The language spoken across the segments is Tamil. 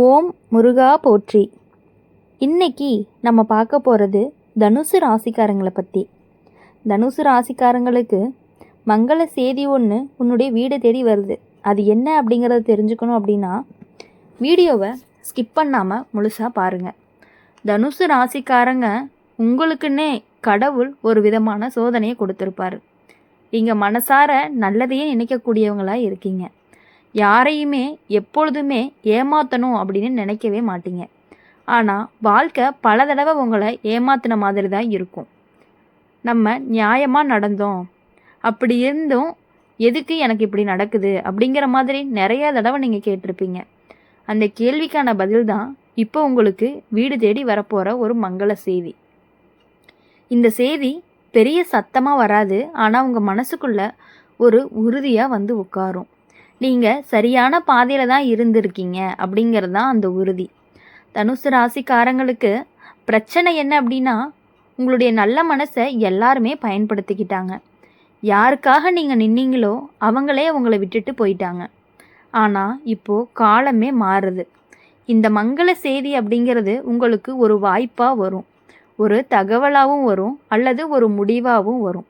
ஓம் முருகா போற்றி. இன்னைக்கு நம்ம பார்க்க போகிறது தனுசு ராசிக்காரங்களை பற்றி தனுசு ராசிக்காரங்களுக்கு மங்கள செய்தி ஒன்று உன்னுடைய வீடு தேடி வருது. அது என்ன அப்படிங்கிறத தெரிஞ்சுக்கணும் அப்படின்னா வீடியோவை ஸ்கிப் பண்ணாமல் முழுசாக பாருங்கள் தனுசு ராசிக்காரங்க உங்களுக்குன்னே கடவுள் ஒரு விதமான சோதனையை கொடுத்துருப்பாரு. நீங்கள் மனசார நல்லதையே நினைக்கக்கூடியவங்களாக இருக்கீங்க. யாரையுமே எப்பொழுதுமே ஏமாற்றணும் அப்படின்னு நினைக்கவே மாட்டீங்க. ஆனால் வாழ்க்கை பல தடவை உங்களை ஏமாத்தின மாதிரி தான் இருக்கும். நம்ம நியாயமாக நடந்தோம். அப்படி இருந்தும் எதுக்கு எனக்கு இப்படி நடக்குது அப்படிங்கிற மாதிரி நிறைய தடவை நீங்கள் கேட்டிருப்பீங்க. அந்த கேள்விக்கான பதில் தான் இப்போ உங்களுக்கு வீடு தேடி வரப்போகிற ஒரு மங்கள செய்தி. இந்த செய்தி பெரிய சத்தமாக வராது ஆனால் உங்கள் மனசுக்குள்ள ஒரு உறுதியாக வந்து உட்காரும். நீங்கள் சரியான பாதையில் தான் இருந்திருக்கீங்க அப்படிங்கிறது தான் அந்த உறுதி. தனுசு ராசிக்காரங்களுக்கு பிரச்சனை என்ன அப்படின்னா உங்களுடைய நல்ல மனசை எல்லாருமே பயன்படுத்திக்கிட்டாங்க. யாருக்காக நீங்கள் நின்னீங்களோ அவங்களே உங்களை விட்டுட்டு போயிட்டாங்க. ஆனால் இப்போது காலமே மாறுது. இந்த மங்கள செய்தி அப்படிங்கிறது உங்களுக்கு ஒரு வாய்ப்பாக வரும். ஒரு தகவலாகவும் வரும் அல்லது ஒரு முடிவாகவும் வரும்.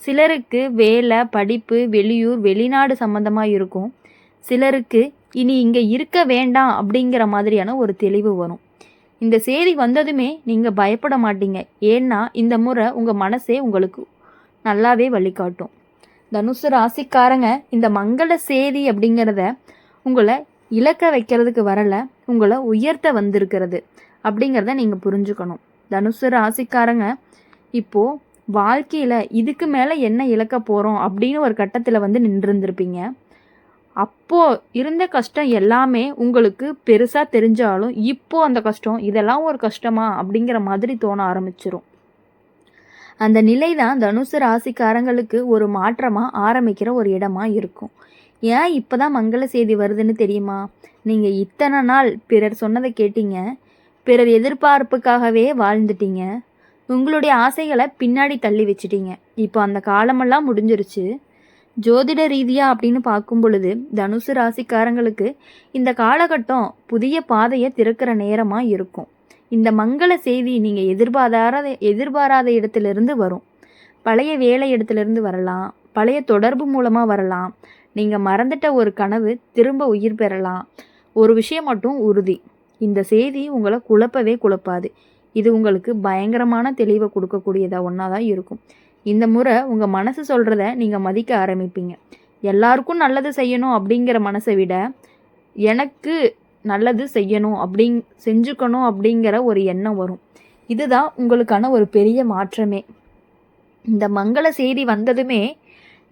சிலருக்கு வேலை படிப்பு வெளியூர் வெளிநாடு சம்மந்தமாக இருக்கும். சிலருக்கு இனி இங்கே இருக்க வேண்டாம் அப்படிங்கிற மாதிரியான ஒரு தெளிவு வரும். இந்த செய்தி வந்ததுமே நீங்கள் பயப்பட மாட்டீங்க. ஏன்னா இந்த முறை உங்கள் மனசே உங்களுக்கு நல்லாவே வழிகாட்டும். தனுசு ராசிக்காரங்க இந்த மங்கள செய்தி அப்படிங்கிறத உங்களை இலக்க வைக்கிறதுக்கு வரல உங்களை உயர்த்த வந்திருக்கிறது அப்படிங்கிறத நீங்கள் புரிஞ்சுக்கணும். தனுசு ராசிக்காரங்க இப்போது வாழ்க்கையில் இதுக்கு மேலே என்ன இழக்க போகிறோம் அப்படின்னு ஒரு கட்டத்தில் வந்து நின்றுருந்துருப்பீங்க. அப்போது இருந்த கஷ்டம் எல்லாமே உங்களுக்கு பெருசாக தெரிஞ்சாலும் இப்போது அந்த கஷ்டம் இதெல்லாம் ஒரு கஷ்டமா? அப்படிங்கிற மாதிரி தோண ஆரம்பிச்சிரும். அந்த நிலை தான் தனுசு ராசிக்காரங்களுக்கு ஒரு மாற்றமாக ஆரம்பிக்கிற ஒரு இடமா இருக்கும். ஏன் இப்போ தான் மங்கள செய்தி வருதுன்னு தெரியுமா? நீங்கள் இத்தனை நாள் பிறர் சொன்னதை கேட்டீங்க. பிறர் எதிர்பார்ப்புக்காகவே வாழ்ந்துட்டீங்க. உங்களுடைய ஆசைகளை பின்னாடி தள்ளி வச்சிட்டீங்க. இப்போ அந்த காலமெல்லாம் முடிஞ்சிருச்சு. ஜோதிட ரீதியாக அப்படின்னு பார்க்கும் பொழுது தனுசு ராசிக்காரங்களுக்கு இந்த காலகட்டம் புதிய பாதையை திறக்கிற நேரமாக இருக்கும். இந்த மங்கள செய்தி நீங்கள் எதிர்பாராத எதிர்பாராத இடத்துலேருந்து வரும். பழைய வேலை இடத்துலேருந்து வரலாம் பழைய தொடர்பு மூலமாக வரலாம். நீங்கள் மறந்துட்ட ஒரு கனவு திரும்ப உயிர் பெறலாம். ஒரு விஷயம் மட்டும் உறுதி. இந்த செய்தி உங்களை குழப்பவே குழப்பாது. இது உங்களுக்கு பயங்கரமான தெளிவை கொடுக்கக்கூடியதாக ஒன்றா தான் இருக்கும். இந்த முறை உங்கள் மனசு சொல்கிறத நீங்கள் மதிக்க ஆரம்பிப்பீங்க. எல்லாருக்கும் நல்லது செய்யணும் அப்படிங்கிற மனசை விட எனக்கு நல்லது செய்யணும் அப்படிங் செஞ்சுக்கணும் அப்படிங்கிற ஒரு எண்ணம் வரும். இதுதான் உங்களுக்கான ஒரு பெரிய மாற்றமே. இந்த மங்கள செய்தி வந்ததுமே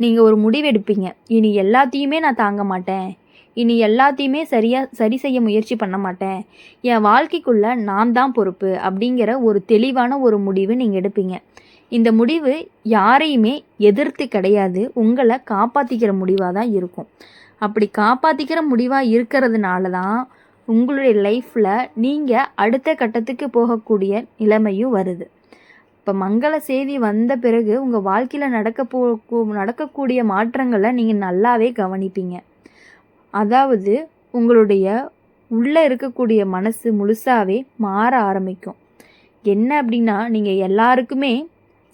நீங்கள் ஒரு முடிவெடுப்பீங்க. இனி எல்லாத்தையுமே நான் தாங்க மாட்டேன். இனி எல்லாத்தையுமே சரியாக சரி செய்ய முயற்சி பண்ண மாட்டேன். என் வாழ்க்கைக்குள்ளே நான் தான் பொறுப்பு அப்படிங்கிற ஒரு தெளிவான ஒரு முடிவு நீங்கள் எடுப்பீங்க. இந்த முடிவு யாரையுமே எதிர்த்து கிடையாது. உங்களை காப்பாற்றிக்கிற முடிவாக தான் இருக்கும். அப்படி காப்பாற்றிக்கிற முடிவாக இருக்கிறதுனால தான் உங்களுடைய லைஃப்பில் நீங்கள் அடுத்த கட்டத்துக்கு போகக்கூடிய நிலைமையும் வருது. இப்போ மங்கள செய்தி வந்த பிறகு உங்கள் வாழ்க்கையில் நடக்க போ நடக்கக்கூடிய மாற்றங்களை நீங்கள் நல்லாவே கவனிப்பீங்க. அதாவது உங்களுடைய உள்ளே இருக்கக்கூடிய மனசு முழுசாகவே மாற ஆரம்பிக்கும். என்ன அப்படின்னா நீங்கள் எல்லாருக்குமே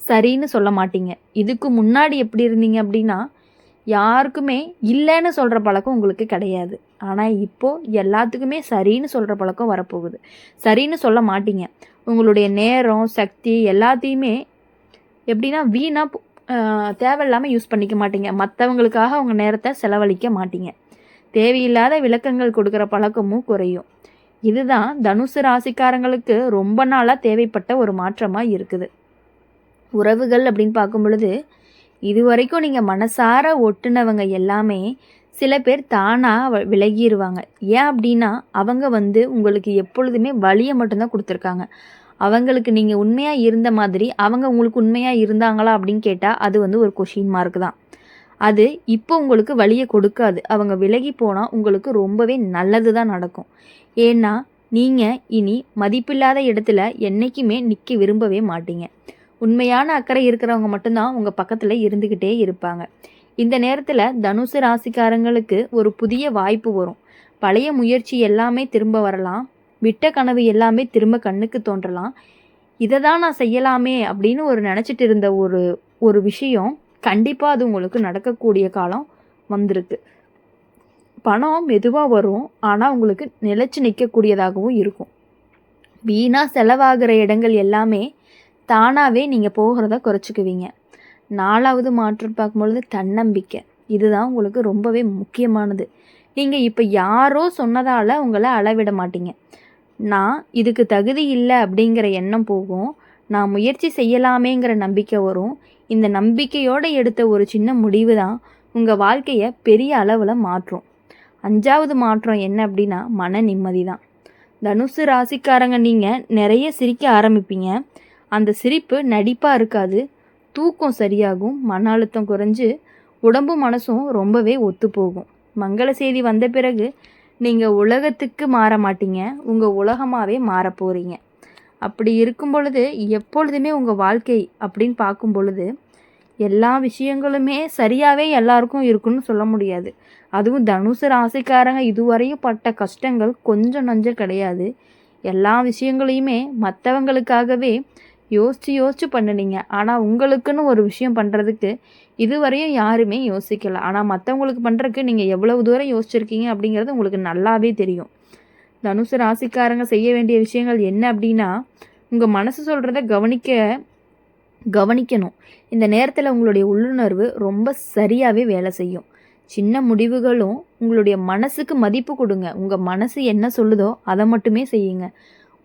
சரின்னு சொல்ல மாட்டீங்க. இதுக்கு முன்னாடி எப்படி இருந்தீங்க அப்படின்னா யாருக்குமே இல்லைன்னு சொல்கிற பழக்கம் உங்களுக்கு கிடையாது. ஆனால் இப்போது எல்லாத்துக்குமே சரின்னு சொல்கிற பழக்கம் வரப்போகுது. சரின்னு சொல்ல மாட்டீங்க. உங்களுடைய நேரம் சக்தி எல்லாத்தையுமே எப்படின்னா வீணாக தேவையில்லாமல் யூஸ் பண்ணிக்க மாட்டீங்க. மற்றவங்களுக்காக உங்கள் நேரத்தை செலவழிக்க மாட்டீங்க. தேவையில்லாத விளக்கங்கள் கொடுக்குற பழக்கமும் குறையும். இதுதான் தனுசு ராசிக்காரங்களுக்கு ரொம்ப நாளாக தேவைப்பட்ட ஒரு மாற்றமாக இருக்குது. உறவுகள் அப்படின்னு பார்க்கும் பொழுது இது வரைக்கும் நீங்கள் மனசார ஒட்டுனவங்க எல்லாமே சில பேர் தானாக விலகிடுவாங்க ஏன் அப்படின்னா அவங்க வந்து உங்களுக்கு எப்பொழுதுமே வழியை மட்டும்தான் கொடுத்துருக்காங்க. அவங்களுக்கு நீங்கள் உண்மையாக இருந்த மாதிரி அவங்க உங்களுக்கு உண்மையாக இருந்தாங்களா அப்படின்னு கேட்டால் அது வந்து ஒரு கொஷின் மார்க் தான். அது இப்போ உங்களுக்கு வழியை கொடுக்காது. அவங்க விலகி போனால் உங்களுக்கு ரொம்பவே நல்லது தான் நடக்கும். ஏன்னா நீங்கள் இனி மதிப்பில்லாத இடத்துல என்றைக்குமே நிற்க விரும்பவே மாட்டீங்க. உண்மையான அக்கறை இருக்கிறவங்க மட்டும்தான் உங்கள் பக்கத்தில் இருந்துக்கிட்டே இருப்பாங்க. இந்த நேரத்தில் தனுசு ராசிக்காரங்களுக்கு ஒரு புதிய வாய்ப்பு வரும். பழைய முயற்சி எல்லாமே திரும்ப வரலாம். விட்ட கனவு எல்லாமே திரும்ப கண்ணுக்கு தோன்றலாம். இதை தான் நான் செய்யலாமே அப்படின்னு ஒரு நினச்சிட்டு இருந்த ஒரு ஒரு விஷயம் கண்டிப்பாக அது உங்களுக்கு நடக்கக்கூடிய காலம் வந்திருக்கு. பணம் மெதுவாக வரும். ஆனால் உங்களுக்கு நிலச்சி நிற்கக்கூடியதாகவும் இருக்கும். வீணாக செலவாகிற இடங்கள் எல்லாமே தானாகவே நீங்கள் போகிறத குறைச்சிக்குவீங்க. நாலாவது மாற்றம் பார்க்கும்பொழுது தன்னம்பிக்கை. இதுதான் உங்களுக்கு ரொம்பவே முக்கியமானது. நீங்கள் இப்போ யாரோ சொன்னதால் உங்களை அளவிட மாட்டீங்க. நான் இதுக்கு தகுதி இல்லை அப்படிங்கிற எண்ணம் போகும். நான் முயற்சி செய்யலாமேங்கிற நம்பிக்கை வரும். இந்த நம்பிக்கையோடு எடுத்த ஒரு சின்ன முடிவு தான் உங்கள் வாழ்க்கையை பெரிய அளவில் மாற்றும். அஞ்சாவது மாற்றம் என்ன அப்படின்னா மன நிம்மதி தான். தனுசு ராசிக்காரங்க நீங்கள் நிறைய சிரிக்க ஆரம்பிப்பீங்க. அந்த சிரிப்பு நடிப்பாக இருக்காது. தூக்கம் சரியாகும் மன அழுத்தம் குறைஞ்சு உடம்பு மனசும் ரொம்பவே ஒத்து போகும். மங்கள செய்தி வந்த பிறகு நீங்கள் உலகத்துக்கு மாற மாட்டீங்க உங்கள் உலகமாகவே மாற போகிறீங்க அப்படி இருக்கும் பொழுது எப்பொழுதுமே உங்கள் வாழ்க்கை அப்படின்னு பார்க்கும் பொழுது எல்லா விஷயங்களுமே சரியாகவே எல்லாருக்கும் இருக்குன்னு சொல்ல முடியாது. அதுவும் தனுசு ராசிக்காரங்க இதுவரையும் பட்ட கஷ்டங்கள் கொஞ்சம் நஞ்சம் கிடையாது. எல்லா விஷயங்களையுமே மற்றவங்களுக்காகவே யோசித்து யோசித்து பண்ணினீங்க. ஆனால் உங்களுக்குன்னு ஒரு விஷயம் பண்ணுறதுக்கு இதுவரையும் யாருமே யோசிக்கலை. ஆனால் மற்றவங்களுக்கு பண்ணுறதுக்கு நீங்கள் எவ்வளவு தூரம் யோசிச்சிருக்கீங்க அப்படிங்கிறது உங்களுக்கு நல்லாவே தெரியும். தனுசு ராசிக்காரங்க செய்ய வேண்டிய விஷயங்கள் என்ன அப்படின்னா உங்கள் மனசு சொல்கிறத கவனிக்க கவனிக்கணும். இந்த நேரத்தில் உங்களுடைய உள்ளுணர்வு ரொம்ப சரியாகவே வேலை செய்யும். சின்ன முடிவுகளும் உங்களுடைய மனசுக்கு மதிப்பு கொடுங்க. உங்கள் மனசு என்ன சொல்லுதோ அதை மட்டுமே செய்யுங்க.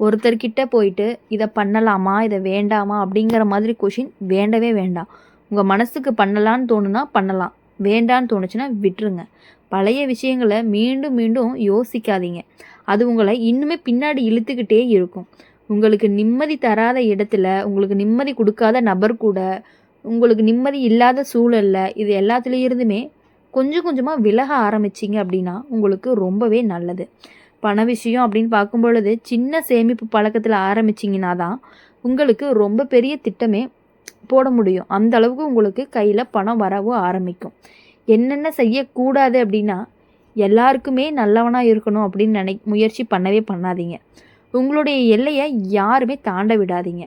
ஒருத்தர்கிட்ட போயிட்டு இதை பண்ணலாமா? இதை வேண்டாமா? அப்படிங்கிற மாதிரி கொஷின் வேண்டவே வேண்டாம். உங்கள் மனசுக்கு பண்ணலான்னு தோணுனா பண்ணலாம். வேண்டான்னு தோணுச்சுன்னா விட்டுருங்க. பழைய விஷயங்களை மீண்டும் மீண்டும் யோசிக்காதீங்க. அது உங்களை இன்னுமே பின்னாடி இழுத்துக்கிட்டே இருக்கும். உங்களுக்கு நிம்மதி தராத இடத்துல உங்களுக்கு நிம்மதி கொடுக்காத நபர் கூட உங்களுக்கு நிம்மதி இல்லாத சூழலில் இது எல்லாத்துலேயும் இருந்துமே கொஞ்சம் கொஞ்சமாக விலக ஆரம்பிச்சிங்க அப்படின்னா உங்களுக்கு ரொம்பவே நல்லது. பண விஷயம் அப்படின்னு பார்க்கும் பொழுது சின்ன சேமிப்பு பழக்கத்தில் ஆரம்பிச்சிங்கன்னா தான் உங்களுக்கு ரொம்ப பெரிய திட்டமே போட முடியும். அந்த அளவுக்கு உங்களுக்கு கையில் பணம் வரவும் ஆரம்பிக்கும். என்னென்ன செய்யக்கூடாது அப்படின்னா எல்லாருக்குமே நல்லவனாக இருக்கணும் அப்படின்னு நினை முயற்சி பண்ணவே பண்ணாதீங்க. உங்களுடைய எல்லையை யாருமே தாண்ட விடாதீங்க.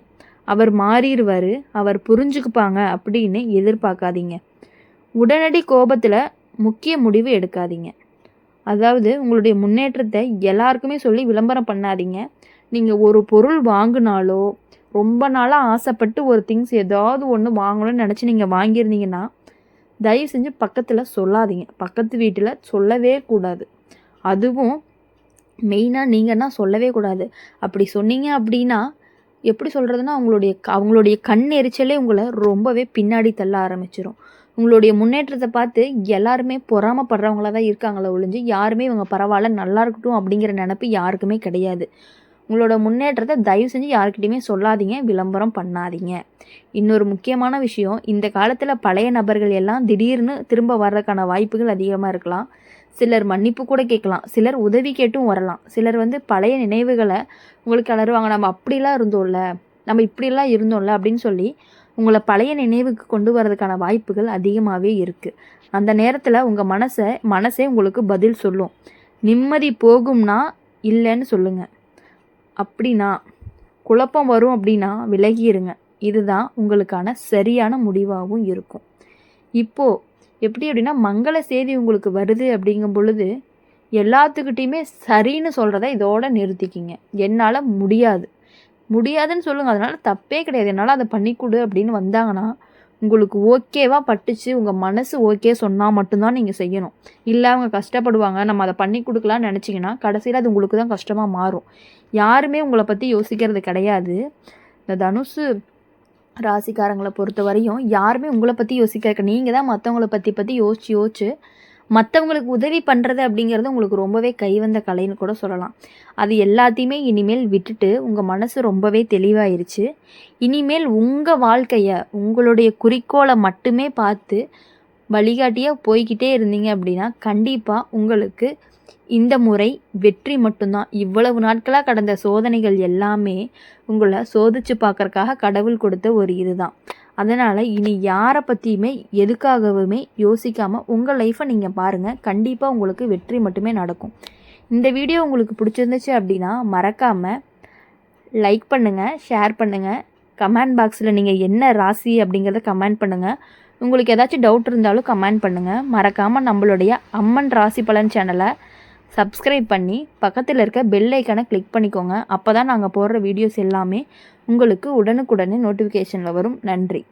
அவர் மாறிடுவார் அவர் புரிஞ்சுக்குப்பாங்க அப்படின்னு எதிர்பார்க்காதீங்க. உடனடி கோபத்தில் முக்கிய முடிவு எடுக்காதீங்க. அதாவது உங்களுடைய முன்னேற்றத்தை எல்லாருக்குமே சொல்லி விளம்பரம் பண்ணாதீங்க. நீங்கள் ஒரு பொருள் வாங்கினாலோ ரொம்ப நாளாக ஆசைப்பட்டு ஒரு திங்ஸ் ஏதாவது ஒன்று வாங்கணும்னு நினச்சி நீங்கள் வாங்கியிருந்தீங்கன்னா தயவு செஞ்சு பக்கத்தில் சொல்லாதீங்க. பக்கத்து வீட்டில் சொல்லவே கூடாது. அதுவும் மெயினாக நீங்கன்னா சொல்லவே கூடாது. அப்படி சொன்னீங்க அப்படின்னா எப்படி சொல்கிறதுனா அவங்களுடைய அவங்களுடைய கண் எரிச்சலே உங்களை ரொம்பவே பின்னாடி தள்ள ஆரம்பிச்சிடும் உங்களுடைய முன்னேற்றத்தை பார்த்து எல்லாருமே பொறாமப்படுறவங்களா தான் இருக்காங்களே ஒழிஞ்சு யாருமே இவங்க பரவாயில்ல நல்லா இருக்கட்டும் அப்படிங்கிற நினப்பு யாருக்குமே கிடையாது. உங்களோட முன்னேற்றத்தை தயவு செஞ்சு யாருக்கிட்டையுமே சொல்லாதீங்க விளம்பரம் பண்ணாதீங்க. இன்னொரு முக்கியமான விஷயம் இந்த காலத்தில் பழைய நபர்கள் எல்லாம் திடீர்னு திரும்ப வர்றதுக்கான வாய்ப்புகள் அதிகமாக இருக்கலாம். சிலர் மன்னிப்பு கூட கேட்கலாம் சிலர் உதவி கேட்டும் வரலாம். சிலர் வந்து பழைய நினைவுகளை உங்களுக்கு அலருவாங்க நம்ம அப்படிலாம் இருந்தோம்ல நம்ம இப்படிலாம் இருந்தோம்ல அப்படின்னு சொல்லி உங்களை பழைய நினைவுக்கு கொண்டு வரதுக்கான வாய்ப்புகள் அதிகமாகவே இருக்குது அந்த நேரத்தில் உங்கள் மனசை மனசே உங்களுக்கு பதில் சொல்லும். நிம்மதி போகும்னா இல்லைன்னு சொல்லுங்கள் அப்படின்னா குழப்பம் வரும் அப்படின்னா விலகிடுங்க இதுதான் உங்களுக்கான சரியான முடிவாகவும் இருக்கும். இப்போது எப்படி அப்படின்னா மங்கள செய்தி உங்களுக்கு வருது அப்படிங்கும் பொழுது எல்லாத்துக்கிட்டேயுமே சரின்னு சொல்கிறத இதோட நிறுத்திக்கிங்க. என்னால் முடியாது. முடியாதுன்னு சொல்லுங்கள் அதனால் தப்பே கிடையாது. என்னால் அதை பண்ணி கொடு அப்படின்னு வந்தாங்கன்னா உங்களுக்கு ஓகேவா பட்டுச்சு உங்கள் மனசு ஓகே சொன்னால் மட்டும்தான் நீங்கள் செய்யணும். இல்லை அவங்க கஷ்டப்படுவாங்க நம்ம அதை பண்ணி கொடுக்கலான்னு நினச்சிங்கன்னா கடைசியில் அது உங்களுக்கு தான் கஷ்டமாக மாறும். யாருமே உங்களை பற்றி யோசிக்கிறது கிடையாது. இந்த தனுசு ராசிக்காரங்களை பொறுத்த வரையும் யாருமே உங்களை பற்றி யோசிக்க நீங்கள் தான் மற்றவங்கள பற்றி பற்றி யோசிச்சு யோசிச்சு மற்றவங்களுக்கு உதவி பண்ணுறது அப்படிங்கிறது உங்களுக்கு ரொம்பவே கைவந்த கலைன்னு கூட சொல்லலாம். அது எல்லாத்தையுமே இனிமேல் விட்டுட்டு உங்கள் மனசு ரொம்பவே தெளிவாயிருச்சு. இனிமேல் உங்கள் வாழ்க்கையை உங்களுடைய குறிக்கோளை மட்டுமே பார்த்து வழிகாட்டியாக போய்கிட்டே இருந்தீங்க அப்படின்னா கண்டிப்பாக உங்களுக்கு இந்த முறை வெற்றி மட்டும்தான். இவ்வளவு நாட்களாக கடந்த சோதனைகள் எல்லாமே உங்களை சோதிச்சு பார்க்கறக்காக கடவுள் கொடுத்த ஒரு இதுதான். அதனால் இனி யாரை பற்றியுமே எதுக்காகவுமே யோசிக்காமல் உங்கள் லைஃப்பை நீங்கள் பாருங்கள் கண்டிப்பாக உங்களுக்கு வெற்றி மட்டுமே நடக்கும். இந்த வீடியோ உங்களுக்கு பிடிச்சிருந்துச்சு அப்படின்னா மறக்காமல் லைக் பண்ணுங்கள் ஷேர் பண்ணுங்கள் கமெண்ட் பாக்ஸில் நீங்கள் என்ன ராசி அப்படிங்கிறத கமெண்ட் பண்ணுங்கள் உங்களுக்கு ஏதாச்சும் டவுட் இருந்தாலும் கமெண்ட் பண்ணுங்கள் மறக்காமல் நம்மளுடைய அம்மன் ராசி பலன் சேனலை சப்ஸ்கிரைப் பண்ணி பக்கத்தில் இருக்க பெல் ஐக்கனை கிளிக் பண்ணிக்கோங்க. அப்போ தான் நாங்கள் போடுற வீடியோஸ் எல்லாமே உங்களுக்கு உடனுக்குடனே நோட்டிஃபிகேஷனில் வரும். நன்றி.